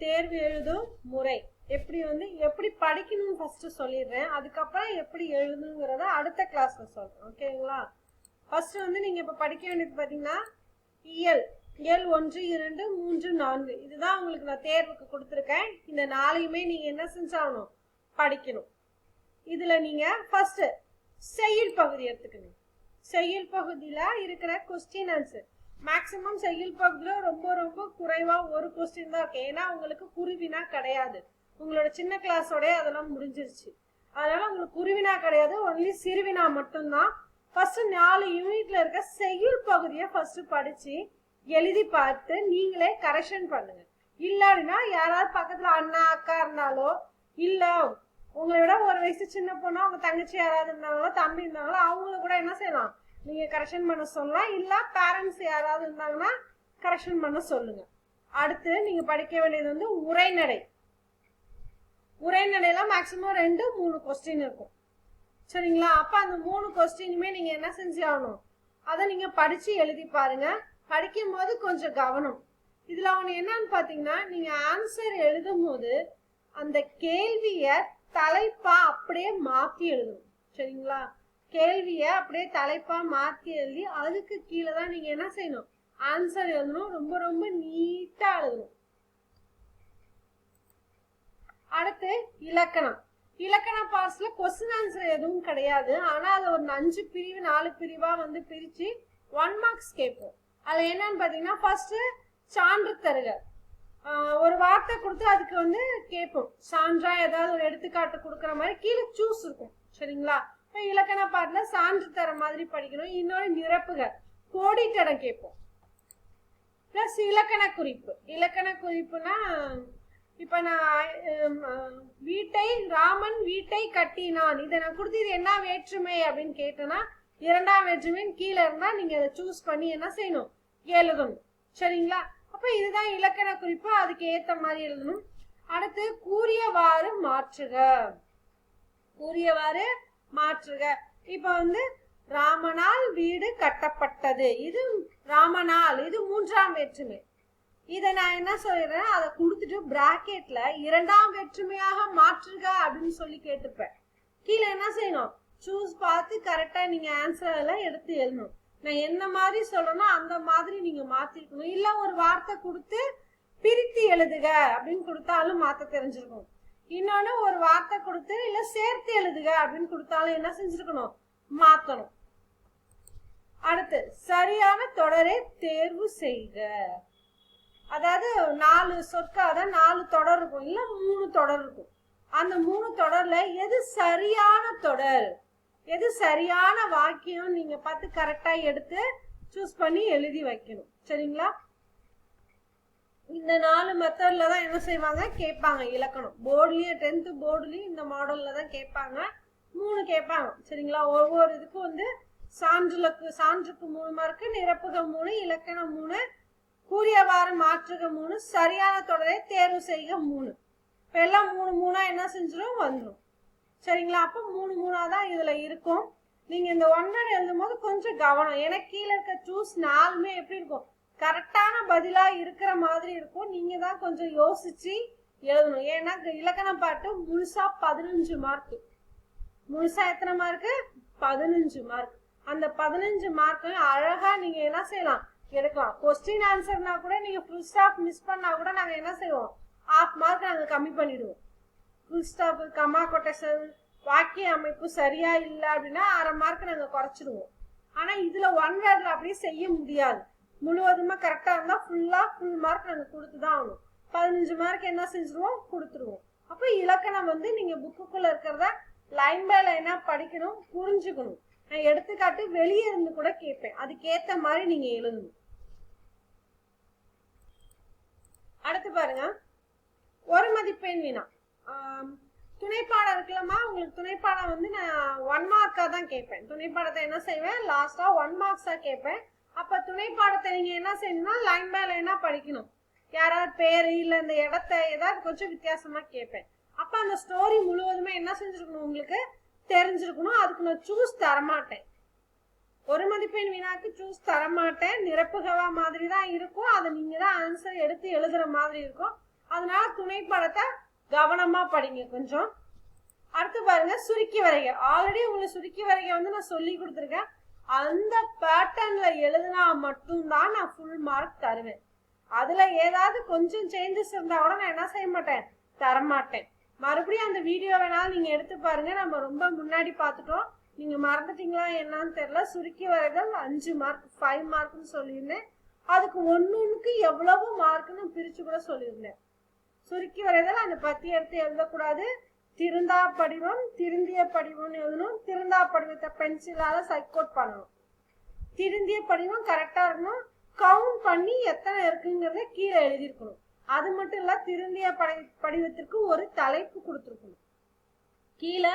தேர்வு எழுதும் முறை. எப்படி வந்து எப்படி படிக்கணும்னு ஃபர்ஸ்ட் சொல்லிடுறேன். அதுக்கப்புறம் எப்படி எழுதுங்கிறத அடுத்த கிளாஸ்ல சொல்றேன். ஓகேங்களா ஃபர்ஸ்ட் வந்து நீங்க இப்ப படிக்க வேண்டியது பாத்தீங்கன்னா இயல். இயல் ஒன்று இரண்டு மூன்று நான்கு. இதுதான் உங்களுக்கு நான் தேர்வுக்கு கொடுத்துருக்கேன். இந்த நாளையுமே நீங்க என்ன செஞ்சாகணும்? படிக்கணும். இதுல நீங்க ஃபர்ஸ்ட் செய்யுள் பகுதி எடுத்துக்கணும் செய்யுள் பகுதியில இருக்கிற கொஸ்டின் ஆன்சர் மேக்சிமம் செய்யுள் பகுதியில ரொம்ப ரொம்ப குறைவா ஒரு கொஸ்டின் தான் இருக்கு. ஏன்னா உங்களுக்கு குருவினா கிடையாது. உங்களோட சின்ன கிளாஸோட அதெல்லாம் முடிஞ்சிருச்சு. அதனால உங்களுக்கு குருவினா கிடையாது. ஒன்லி சிறுவினா மட்டும்தான். ஃபர்ஸ்ட் நாலு யூனிட்ல இருக்க செய்யுள் பகுதியை ஃபர்ஸ்ட் படிச்சு எழுதி பார்த்து நீங்களே கரெக்ஷன் பண்ணுங்க. இல்லாடினா யாராவது பக்கத்துல அண்ணா அக்கா இருந்தாலோ இல்ல உங்களை விட ஒரு வயசு சின்ன பொண்ணா உங்க தங்கச்சி யாராவது இருந்தாங்களோ தம்பி இருந்தாங்களோ அவங்கள கூட என்ன செய்யலாம்? நீங்க கரெக்ஷன் பண்ண சொல்லலாம். இல்ல பேரண்ட்ஸ் யாராவது இருந்தாங்கன்னா கரெக்ஷன் பண்ண சொல்லுங்க. அடுத்து நீங்க படிக்க வேண்டியது வந்து உரைநடை உரைநடையில மேக்சிமம் ரெண்டு மூணு கொஸ்டின் இருக்கும். சரிங்களா? அப்ப அந்த மூணு கொஸ்டினுமே நீங்க என்ன செஞ்சு ஆகணும்? அதை நீங்க படிச்சு எழுதி பாருங்க. படிக்கும் போது கொஞ்சம் கவனம். இதுல ஒண்ணு என்னன்னு பாத்தீங்கன்னா நீங்க ஆன்சர் எழுதும் போது அந்த கேள்விய தலைப்பா அப்படியே மாத்தி எழுதணும். சரிங்களா? கேள்விய அப்படியே தலைப்பா மாத்தி எழுதி அதுக்கு கீழே தான் நீங்க என்ன செய்யணும்? ஆன்சர் எழுதணும். ரொம்ப ரொம்ப நீட்டா எழுதணும். அடுத்து இலக்கணம். இலக்கண பாஸ்ல கொஸ்டின் ஆன்சர் எதுவும் கிடையாது. ஆனா அது ஒரு அஞ்சு பிரிவு நாலு பிரிவா வந்து பிரிச்சு ஒன் மார்க்ஸ் கேட்போம். அதுல என்னன்னு பாத்தீங்கன்னா ஃபர்ஸ்ட்டு சான்று தருக. ஒரு வார்த்தை கொடுத்து அதுக்கு வந்து கேட்போம். சான்றா ஏதாவது ஒரு எடுத்துக்காட்டு கொடுக்குற மாதிரி கீழே சூஸ் இருக்கும். சரிங்களா? இப்போ இலக்கண பாட்டில் சான்று தர மாதிரி படிக்கணும். இன்னொரு நிரப்புக கோடிட்டடம் கேட்போம் ப்ளஸ் இலக்கண குறிப்பு. இலக்கண குறிப்புனா இப்போ நான் வீட்டை ராமன் வீட்டை கட்டினான். இதை நான் கொடுத்து இது என்ன வேற்றுமை அப்படின்னு கேட்டேன்னா இரண்டாம் வேற்றுமைன்னு கீழே இருந்தால் நீங்கள் அதை சூஸ் பண்ணி என்ன செய்யணும்? எழுதணும். சரிங்களா? அப்போ இதுதான் இலக்கண குறிப்பு. அதுக்கு ஏற்ற மாதிரி எழுதணும். அடுத்து கூறியவாறு மாற்றுக. கூறியவாறு மாற்றுக. இப்ப வந்து ராமனால் வீடு கட்டப்பட்டது. இது ராமனால் இது மூன்றாம் வேற்றுமை. இதை நான் என்ன சொல்லிடுறேன் அதை கொடுத்துட்டு பிராக்கெட்ல இரண்டாம் வேற்றுமையாக மாற்றுக அப்படின்னு சொல்லி கேட்டுப்பேன். கீழே என்ன செய்யணும்? சூஸ் பார்த்து கரெக்டா நீங்க ஆன்சர் எல்லாம் எடுத்து எழுதணும். நான் என்ன மாதிரி சொல்லணும் அந்த மாதிரி நீங்க மாத்திருக்கணும் இல்ல ஒரு வார்த்தை கொடுத்து பிரித்து எழுதுக அப்படின்னு கொடுத்தாலும் மாத்த தெரிஞ்சிருக்கும். இன்னொன்னு ஒரு வார்த்தை கொடுத்து இல்ல சேர்த்து எழுதுக அப்படின்னு கொடுத்தாலும் என்ன செஞ்சிருக்கணும்? மாத்தணும். அடுத்து சரியான தொடரை தேர்வு செய்க. அதாவது நாலு சொற்காத நாலு தொடர் இருக்கும். இல்ல மூணு தொடர் இருக்கும். அந்த மூணு தொடர்ல எது சரியான தொடர்? எது சரியான வாக்கியம் நீங்க பார்த்து கரெக்டா எடுத்து சூஸ் பண்ணி எழுதி வைக்கணும். சரிங்களா? இந்த நாலு மெத்தட்ல தான் என்ன செய்வாங்க? கேட்பாங்க இலக்கணம். போர்டுலயும் டென்த் போர்டுலயும் இந்த மாடல்ல தான் கேட்பாங்க. மூணு கேட்பாங்க சரிங்களா? ஒவ்வொரு இதுக்கும் வந்து சான்றுலக்கு சான்றுக்கு மூணு மார்க்கு நிரப்புக மூணு இலக்கணம் மூணு கூறியவாறு மாற்றுக மூணு சரியான தொடரை தேர்வு செய்க மூணு. இப்ப எல்லாம் மூணு மூணா என்ன செஞ்சிடும் வந்துடும் சரிங்களா? அப்ப மூணு மூணா தான் இதுல இருக்கும். நீங்க இந்த ஒன்னரை எழுதும் போது கொஞ்சம் கவனம். ஏன்னா கீழே இருக்க சூஸ் நாலுமே எப்படி இருக்கும்? கரெக்டான பதிலா இருக்கிற மாதிரி இருக்கும். நீங்க தான் கொஞ்சம் யோசிச்சு எழுதணும். ஏன்னா இலக்கண பாட்டு முழுசா பதினஞ்சு மார்க் முழுசா எத்தனை மார்க்கு பதினஞ்சு மார்க் அந்த பதினஞ்சு மார்க்கு அழகா நீங்க என்ன செய்யலாம்? எடுக்கலாம். கொஸ்டின் ஆன்சர்னா கூட நீங்க ஃபுல் ஸ்டாப் மிஸ் பண்ணா கூட நாங்க என்ன செய்வோம்? ஹாஃப் மார்க் நாங்க கம்மி பண்ணிடுவோம். ஃபுல் ஸ்டாப் கமா கொட்டேஷன் வாக்கிய அமைப்பு சரியா இல்ல அப்படின்னா அரை மார்க் நாங்க குறைச்சிடுவோம். ஆனா இதுல ஒன் வேர்ட்ல அப்படியே செய்ய முடியாது. முழுவதுமா கரெக்டா இருந்தா ஃபுல்லா ஃபுல் மார்க் நாங்க கொடுத்துதான் ஆகணும். பதினஞ்சு மார்க் என்ன செஞ்சிருவோம்? கொடுத்துருவோம். அப்ப இலக்கணம் வந்து நீங்க புக்குக்குள்ள இருக்கிறத லைன் பை லைனா படிக்கணும் புரிஞ்சுக்கணும். நான் எடுத்துக்காட்டு வெளியே இருந்து கூட கேட்பேன். அதுக்கேத்த மாதிரி நீங்க எழுதணும். அடுத்து பாருங்க. ஒரு மதிப்பெண் வினா. துணைப்பாடம் இருக்குல்லம்மா. உங்களுக்கு துணைப்பாடம் வந்து நான் ஒன் மார்க்கா தான் கேட்பேன். துணைப்பாடத்தை என்ன செய்வேன்? லாஸ்டா ஒன் மார்க்ஸா கேட்பேன். அப்ப துணைப்பாடத்தை நீங்க என்ன செய்யணும்னா லைன் பை லைனா படிக்கணும்? யாராவது பேரு இல்ல இந்த இடத்த ஏதாவது கொஞ்சம் வித்தியாசமா கேட்பேன் அப்ப அந்த ஸ்டோரி முழுவதுமே என்ன செஞ்சிருக்கணும் உங்களுக்கு? தெரிஞ்சிருக்கணும். அதுக்கு நான் சூஸ் தரமாட்டேன். ஒரு மதிப்பெண் வினாக்கு சூஸ் தரமாட்டேன். நிரப்புகவா மாதிரி தான் இருக்கும். அதை நீங்க தான் ஆன்சர் எடுத்து எழுதுற மாதிரி இருக்கும். அதனால துணைப்படத்தை கவனமா படிங்க கொஞ்சம். அடுத்து பாருங்க சுருக்கி வரைக. ஆல்ரெடி உங்களுக்கு சுருக்கி வரைக வந்து நான் சொல்லி கொடுத்துருக்கேன். அந்த பேட்டர்ன்ல எழுதினா மட்டும்தான் நான் ஃபுல் மார்க் தருவேன். அதுல ஏதாவது கொஞ்சம் சேஞ்சஸ் இருந்தா கூட நான் என்ன செய்ய மாட்டேன்? தரமாட்டேன். மறுபடியும் அந்த வீடியோ வேணாலும் நீங்க எடுத்து பாருங்க. நம்ம ரொம்ப முன்னாடி பார்த்துட்டோம். நீங்க மறந்துட்டீங்களா என்னன்னு தெரியல. சுருக்கி வரைதல் அஞ்சு மார்க் ஃபைவ் மார்க்னு சொல்லியிருந்தேன். அதுக்கு ஒன்னொன்னுக்கு எவ்வளவு மார்க்னு பிரிச்சு கூட சொல்லியிருந்தேன். சுருக்கி வரைதல் அந்த பத்தி எடுத்து எழுதக்கூடாது. திருந்தா படிவம் திருந்திய படிவம்னு எழுதணும். திருந்தா படிவத்தை பென்சிலால சைக்கோட் பண்ணணும். திருந்திய படிவம் கரெக்டா இருக்கணும். கவுண்ட் பண்ணி எத்தனை இருக்குங்கிறத கீழே எழுதியிருக்கணும். அது மட்டும் இல்ல திருந்திய படி படிவத்திற்கு ஒரு தலைப்பு கொடுத்துருக்கணும். கீழே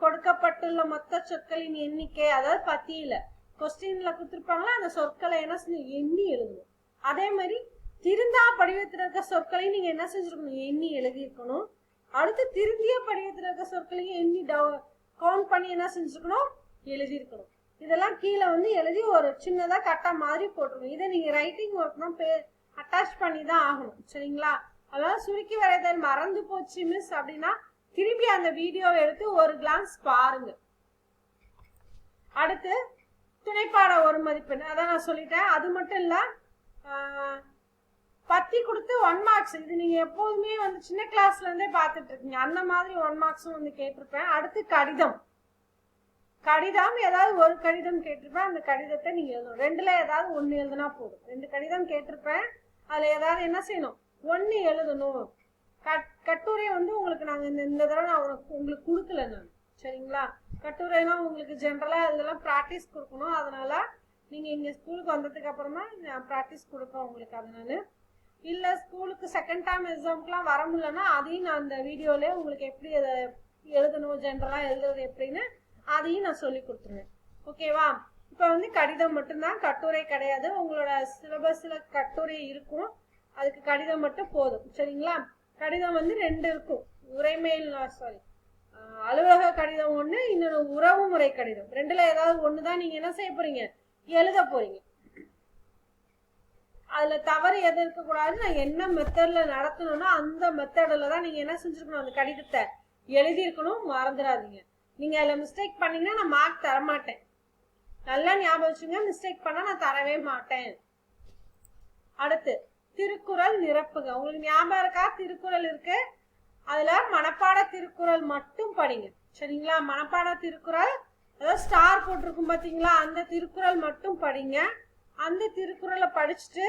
கொடுக்கப்பட்டுள்ள மொத்த சொற்களின் எண்ணிக்கை அதாவது பத்தியில கொஸ்டின்ல கொடுத்துருப்பாங்களா அந்த சொற்களை என்ன செஞ்சு எண்ணி எழுதணும். அதே மாதிரி திருந்தா படிவத்தில் இருக்க சொற்களையும் நீங்க என்ன செஞ்சிருக்கணும்? எண்ணி எழுதியிருக்கணும். அடுத்து திருந்திய படிவத்தில் இருக்க சொற்களையும் எண்ணி டவு கவுண்ட் பண்ணி என்ன செஞ்சுக்கணும் எழுதியிருக்கணும். இதெல்லாம் கீழே வந்து எழுதி ஒரு சின்னதாக கட்டா மாதிரி போட்டுருணும் இதை நீங்கள் ரைட்டிங் ஒர்க் தான் பே அட்டாச் பண்ணி தான் ஆகணும். சரிங்களா? அதாவது சுருக்கி வரைதல் மறந்து போச்சு மிஸ் அப்படின்னா திருப்பி அந்த வீடியோவை எடுத்து ஒரு கிளான்ஸ் பாருங்க. அடுத்து துணைப்பாட ஒரு மதிப்பெண் அதான் நான் சொல்லிட்டேன். அது மட்டும் இல்லை பத்தி கொடுத்து ஒன் மார்க்ஸ் இது நீங்க எப்போதுமே வந்து சின்ன கிளாஸ்ல இருந்தே பார்த்துட்டு இருக்கீங்க. அந்த மாதிரி ஒன் மார்க்ஸும் வந்து கேட்டிருப்பேன். அடுத்து கடிதம். கடிதம் ஏதாவது ஒரு கடிதம் கேட்டிருப்பேன். அந்த கடிதத்தை நீங்க எழுதணும். ரெண்டுல ஏதாவது ஒன்னு எழுதுனா போதும். ரெண்டு கடிதம் கேட்டிருப்பேன். அதுல ஏதாவது என்ன செய்யணும்? ஒன்னு எழுதணும். கட்- கட்டுரை வந்து உங்களுக்கு நாங்க இந்த இந்த தடவை நான் உங்களுக்கு கொடுக்கல நான். சரிங்களா? கட்டுரைனா உங்களுக்கு ஜென்ரலா இதெல்லாம் ப்ராக்டிஸ் கொடுக்கணும். அதனால நீங்க இங்க ஸ்கூலுக்கு வந்ததுக்கு அப்புறமா நான் ப்ராக்டிஸ் கொடுப்பேன் உங்களுக்கு அதனால இல்ல ஸ்கூலுக்கு செகண்ட் டைம் எக்ஸாம்க்குலாம் வர முடியலன்னா அதையும் நான் அந்த வீடியோல உங்களுக்கு எப்படி அதை எழுதணும் ஜென்ரலா எழுதுறது எப்படின்னு அதையும் நான் சொல்லி கொடுத்துருவேன். ஓகேவா இப்போ வந்து கடிதம் மட்டும்தான் கட்டுரை கிடையாது. உங்களோட சிலபஸ்ல கட்டுரை இருக்கும். அதுக்கு கடிதம் மட்டும் போதும். சரிங்களா? கடிதம் வந்து ரெண்டு இருக்கும். உரைமையில் சாரி அலுவலக கடிதம் ஒன்று இன்னொன்று உறவு முறை கடிதம். ரெண்டுல ஏதாவது ஒன்று தான் நீங்க என்ன செய்ய போறீங்க? எழுத போறீங்க. அதுல தவறு எது இருக்கக்கூடாது நான் என்ன மெத்தட்ல நடத்தணும்னா அந்த மெத்தடில் தான் நீங்க என்ன செஞ்சிருக்கணும்? அந்த கடிதத்தை எழுதியிருக்கணும் மறந்துடாதீங்க. நீங்க அதுல மிஸ்டேக் பண்ணீங்கன்னா நான் மார்க் தர மாட்டேன் நல்லா ஞாபகம் வச்சுங்க மிஸ்டேக் பண்ணா நான் தரவே மாட்டேன். அடுத்து திருக்குறள் நிரப்புங்க. உங்களுக்கு ஞாபகம் இருக்கா? திருக்குறள் இருக்கு. அதுல மனப்பாட திருக்குறள் மட்டும் படிங்க. சரிங்களா? மனப்பாட திருக்குறள் அதாவது ஸ்டார் போட்டிருக்கும் பாத்தீங்களா? அந்த திருக்குறள் மட்டும் படிங்க. அந்த திருக்குறளை படிச்சுட்டு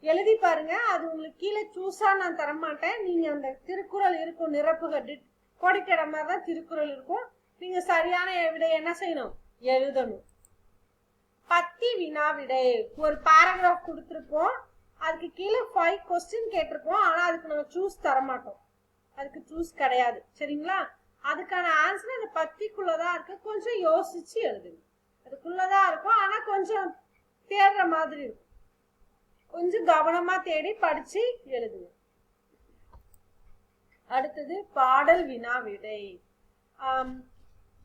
எழுதி பாருங்க. அது உங்களுக்கு கீழே சூஸா நான் தர மாட்டேன் நீங்க அந்த திருக்குறள் இருக்கும் நிரப்புக. கோடிக்கிற மாதிரி தான் திருக்குறள் இருக்கும். நீங்க சரியான விடை என்ன செய்யணும்? எழுதணும். பத்தி வினா விடை. ஒரு பேராகிராஃப் கொடுத்துருப்போம் அதுக்கு கீழே ஃபைவ் கொஸ்டின் கேட்டிருப்போம் ஆனால் அதுக்கு நம்ம சூஸ் தர மாட்டோம் அதுக்கு சூஸ் கிடையாது. சரிங்களா? அதுக்கான ஆன்சர் அந்த பத்திக்குள்ளதான் இருக்கு. கொஞ்சம் யோசிச்சு எழுதுங்க. அதுக்குள்ளதான் இருக்கும். ஆனால் கொஞ்சம் தேடுற மாதிரி இருக்கும். கொஞ்சம் கவனமா தேடி படிச்சு எழுதுங்க. அடுத்தது பாடல் வினா விடை.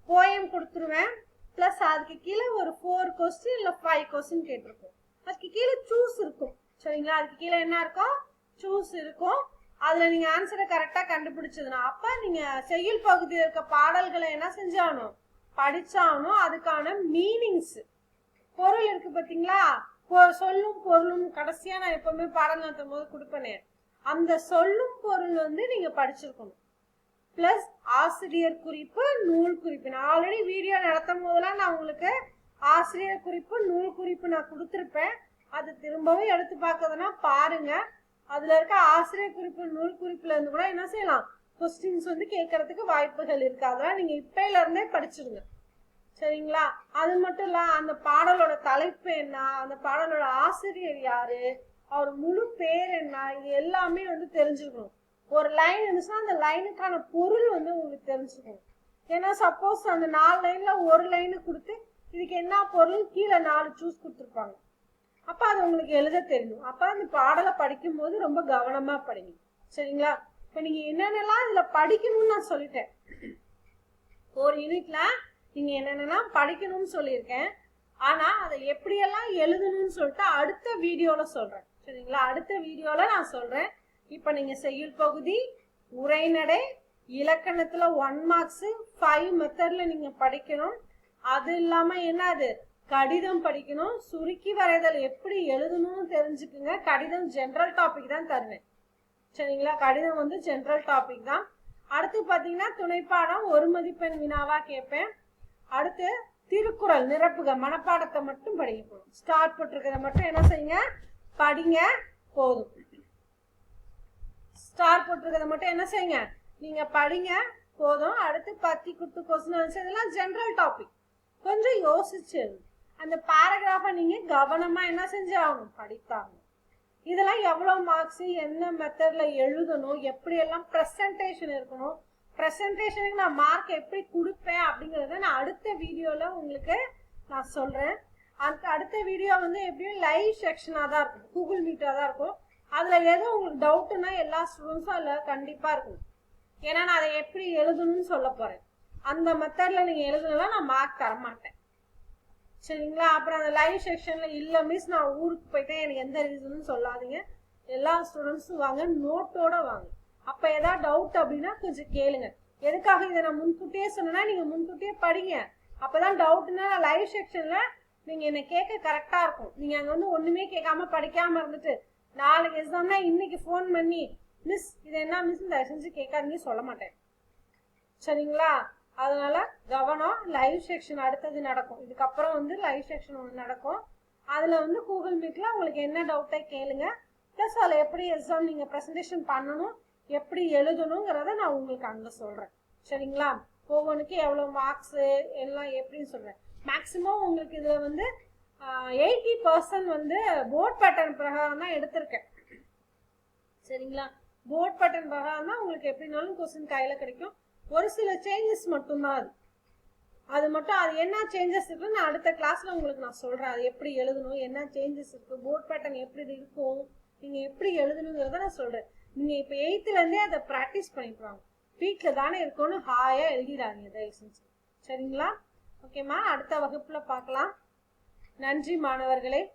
போயம் கொடுத்துருவேன். பிளஸ் அதுக்கு கீழே ஒரு ஃபோர் கொஸ்டின் இல்லை ஃபைவ் கொஸ்டின் கேட்டிருக்கோம். அதுக்கு கீழே சூஸ் இருக்கும். சரிங்களா? அதுக்கு கீழே என்ன இருக்கும்? சூஸ் இருக்கும். அதுல நீங்க ஆன்சரை கரெக்டா கண்டுபிடிச்சதுன்னா அப்ப நீங்க செய்யுள் பகுதியில் இருக்க பாடல்களை என்ன செஞ்சாகணும்? படிச்சாகணும். அதுக்கான மீனிங்ஸ் பொருள் இருக்கு பாத்தீங்களா? சொல்லும் பொருளும் கடைசியா நான் எப்பவுமே பாடம் நடத்தும் போது கொடுப்பேனே. அந்த சொல்லும் பொருள் வந்து நீங்க படிச்சிருக்கணும். பிளஸ் ஆசிரியர் குறிப்பு நூல் குறிப்பு. நான் ஆல்ரெடி வீடியோ நடத்தும் போதெல்லாம் நான் உங்களுக்கு ஆசிரியர் குறிப்பு நூல் குறிப்பு நான் கொடுத்துருப்பேன். அது திரும்பவும் எடுத்து பார்க்கறதுனா பாருங்க. அதுல இருக்க ஆசிரியர் குறிப்பு நூல் குறிப்புல இருந்து கூட என்ன செய்யலாம்? கொஸ்டின்ஸ் வந்து கேட்கறதுக்கு வாய்ப்புகள் இருக்கு. அதெல்லாம் நீங்க இப்பையில இருந்தே படிச்சிருங்க சரிங்களா? அது மட்டும் இல்ல அந்த பாடலோட தலைப்பு என்ன? அந்த பாடலோட ஆசிரியர் யாரு? அவர் முழு பேர் என்ன? இது எல்லாமே வந்து தெரிஞ்சுக்கணும். ஒரு லைன் இருந்துச்சுன்னா அந்த லைனுக்கான பொருள் வந்து உங்களுக்கு தெரிஞ்சுக்கணும். ஏன்னா சப்போஸ் அந்த நாலு லைன்ல ஒரு லைனு கொடுத்து இதுக்கு என்ன பொருள்? கீழே நாலு சூஸ் கொடுத்துருப்பாங்க. அப்ப அது உங்களுக்கு எழுத தெரியும். அப்ப அந்த பாடலை படிக்கும் போது ரொம்ப கவனமா படிங்க. சரிங்களா? இப்ப நீங்க என்னென்னலாம் இதுல படிக்கணும்னு நான் சொல்லிட்டேன். ஒரு யூனிட்ல நீங்க என்னென்னா படிக்கணும்னு சொல்லியிருக்கேன். ஆனா அதை எப்படியெல்லாம் எழுதணும்னு சொல்லிட்டு அடுத்த வீடியோல சொல்றேன். சரிங்களா? அடுத்த வீடியோல நான் சொல்றேன். இப்ப நீங்க செய்யுள் பகுதி உரைநடை இலக்கணத்துல ஒன் மார்க்ஸ் ஃபைவ் மெத்தட்ல நீங்க படிக்கணும். அது இல்லாம என்னது? கடிதம் படிக்கணும். சுருக்கி வரைதல் எப்படி எழுதணும்னு தெரிஞ்சுக்குங்க. கடிதம் ஜென்ரல் டாபிக் தான் தருவேன். சரிங்களா? கடிதம் வந்து ஜென்ரல் டாபிக் தான். அடுத்து பாத்தீங்கன்னா துணைப்பாடம் ஒரு மதிப்பெண் வினாவா கேட்பேன். அடுத்து திருக்குறள் நிரப்புக மனப்பாடத்தை மட்டும் படிக்க போதும் ஸ்டார்ட் போட்டிருக்கிறத மட்டும் என்ன செய்யுங்க? படிங்க போதும். ஸ்டார் போட்டிருக்கிறத மட்டும் என்ன செய்யுங்க? நீங்க படிங்க போதும். அடுத்து பத்தி குத்து கொஸ்டின் ஆன்சர் இதெல்லாம் ஜென்ரல் டாபிக் கொஞ்சம் யோசிச்சு அந்த பேராகிராஃபை நீங்க கவனமா என்ன செஞ்சாகணும் படித்தாங்க இதெல்லாம் எவ்வளவு மார்க்ஸ் என்ன மெத்தட்ல எழுதணும்? எப்படி எல்லாம் இருக்கணும்? ப்ரெசன்டேஷனுக்கு நான் மார்க் எப்படி கொடுப்பேன் அப்படிங்கறத நான் அடுத்த வீடியோவில் உங்களுக்கு நான் சொல்கிறேன் அந்த அடுத்த வீடியோ வந்து எப்படியும் லைவ் செக்ஷனாக தான் இருக்கும். கூகுள் மீட்டாக தான் இருக்கும். அதில் எதுவும் உங்களுக்கு டவுட்டுன்னா எல்லா ஸ்டூடெண்ட்ஸும் அதில் கண்டிப்பாக இருக்கும். ஏன்னா நான் அதை எப்படி எழுதணும்னு சொல்ல போகிறேன் அந்த மெத்தடில் நீங்கள் எழுதுனா நான் மார்க் தரமாட்டேன் சரிங்களா? அப்புறம் அந்த லைவ் செக்ஷனில் இல்லை மிஸ் நான் ஊருக்கு போயிட்டேன். எனக்கு எந்த ரீசனும் சொல்லாதீங்க. எல்லா ஸ்டூடெண்ட்ஸும் வாங்க நோட்டோட வாங்க. அப்ப ஏதாவது டவுட் அப்படின்னா கொஞ்சம் கேளுங்க. எதுக்காக இதை நான் முன்கூட்டியே சொன்னேன்னா நீங்க முன்கூட்டியே படிங்க. அப்பதான் டவுட்னா லைவ் செக்ஷன்ல நீங்க என்ன கேட்க கரெக்டா இருக்கும். நீங்க அங்க வந்து ஒண்ணுமே கேட்காம படிக்காம இருந்துட்டு நாளைக்கு எக்ஸாம்னா இன்னைக்கு ஃபோன் பண்ணி மிஸ் இது என்ன மிஸ் தயவு செஞ்சு கேட்காதீங்க சொல்ல மாட்டேன். சரிங்களா? அதனால கவனம் லைவ் செக்ஷன் அடுத்தது நடக்கும். இதுக்கப்புறம் வந்து லைவ் செக்ஷன் ஒன்று நடக்கும். அதுல வந்து கூகுள் மீட்ல உங்களுக்கு என்ன டவுட்டை கேளுங்க. ப்ளஸ் அதில் எப்படி எக்ஸாம் நீங்க ப்ரெசன்டேஷன் பண்ணணும் எப்படி எழுதணுங்கிறத நான் உங்களுக்கு அங்க சொல்றேன். சரிங்களா? ஒவ்வொன்றுக்கு எவ்வளோ மார்க்ஸ் எல்லாம் எப்படின்னு சொல்றேன். மேக்ஸிமம் உங்களுக்கு இதில் வந்து எயிட்டி பர்சன்ட் வந்து போர்ட் பேட்டர்ன் பிரகாரம் தான் எடுத்திருக்கேன். சரிங்களா? போர்ட் பேட்டர்ன் பிரகாரம் தான் உங்களுக்கு எப்படினாலும் கொஸ்டின் கையில் கிடைக்கும். ஒரு சில சேஞ்சஸ் மட்டும்தான் அது. அது மட்டும் அது என்ன சேஞ்சஸ் இருக்கு நான் அடுத்த கிளாஸ்ல உங்களுக்கு நான் சொல்றேன். அது எப்படி எழுதணும் என்ன சேஞ்சஸ் இருக்கு போர்ட் பேட்டர்ன் எப்படி இருக்கும் நீங்க எப்படி எழுதணுங்கிறத நான் சொல்றேன். நீங்க இப்ப எயித்துல இருந்தே அதை ப்ராக்டிஸ் பண்ணிக்கிறாங்க வீட்டில் தானே இருக்கணும்னு ஹாயா எழுதிடாதீங்க தயவு செஞ்சு. சரிங்களா? ஓகேம்மா அடுத்த வகுப்புல பார்க்கலாம். நன்றி மாணவர்களே.